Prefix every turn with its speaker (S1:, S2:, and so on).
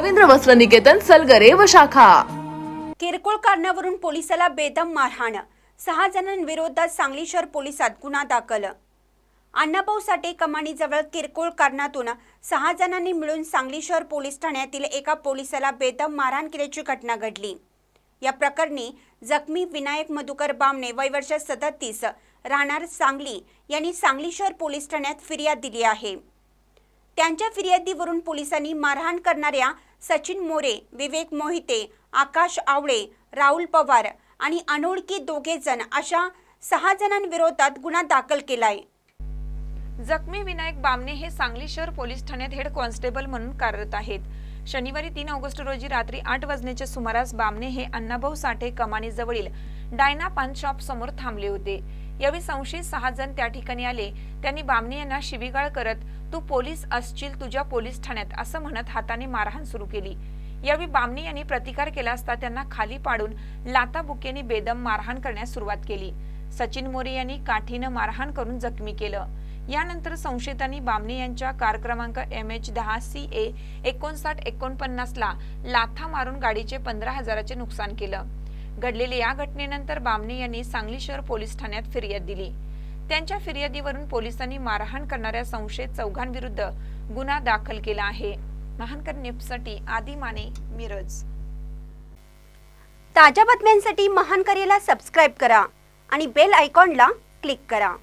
S1: रवींद्र वस्त्र निकेतन सलगरे व शाखा.
S2: किरकोळ कारणावरून पोलिसाला बेदम मारहाण. सहा जणांविरोधात सांगली शहर पोलिसात गुन्हा दाखल. अण्णाभाऊ साठे कमानीजवळ किरकोळ कारणातून सहा जणांनी मिळून सांगली शहर पोलीस ठाण्यातील एका पोलिसाला बेदम मारहाण केल्याची घटना घडली. या प्रकरणी जखमी विनायक मधुकर बामणे वय वर्ष सदतीस राहणार सांगली यांनी सांगली शहर पोलीस ठाण्यात फिर्याद दिली आहे. त्यांच्या फिर्यादीवरून पोलिसांनी मारहाण करणाऱ्या सचिन मोरे विवेक मोहिते आकाश आवळे राहुल पवार आणि अनोळखी दोघे जण अशा सहा जणांविरोधात गुन्हा दाखल केलाय.
S3: जखमी विनायक बामणे हे सांगली शहर पोलीस ठाण्यात हेड कॉन्स्टेबल म्हणून कार्यरत आहेत. शनिवारी तीन ऑगस्ट रोजी रात्री आठ वाजण्याच्या सुमारास बामणे हे अण्णाभाऊ साठे कमानी जवळील डायना पान शॉप समोर थांबले होते. यावेळी संशयित सहा जण त्या ठिकाणी आले. त्यांनी बामणे यांना शिवीगाळ करत तू पोलीस असशील तुझ्या पोलीस ठाण्यात असं म्हणत हाताने मारहाण सुरू केली. यावेळी बामणे यांनी प्रतिकार केला असता त्यांना खाली पाडून लाता बेदम मारहाण करण्यास सुरुवात केली. सचिन मोरे यांनी काठीनं मारहाण करून जखमी केलं. यानंतर संशयितांनी बामणे यांच्या कार क्रमांक एम एच दहा सी ए एकोणसाठ एकोणपन्नास ला लाथा मारून गाडीचे पंधरा हजाराचे नुकसान केलं. घडलेल्या या घटनेनंतर बामणे यांनी सांगली शहर पोलीस ठाण्यात फिर्याद दिली. त्यांच्या फिर्यादीवरून पोलिसांनी मारहाण करणाऱ्या संशयित चौघांविरुद्ध गुन्हा दाखल केला आहे. महानकर न्यूजसाठी आदी माने मिरज.
S2: ताज्या बातम्यांसाठी महानकरेला सबस्क्राईब करा आणि बेल आयकॉनला क्लिक करा.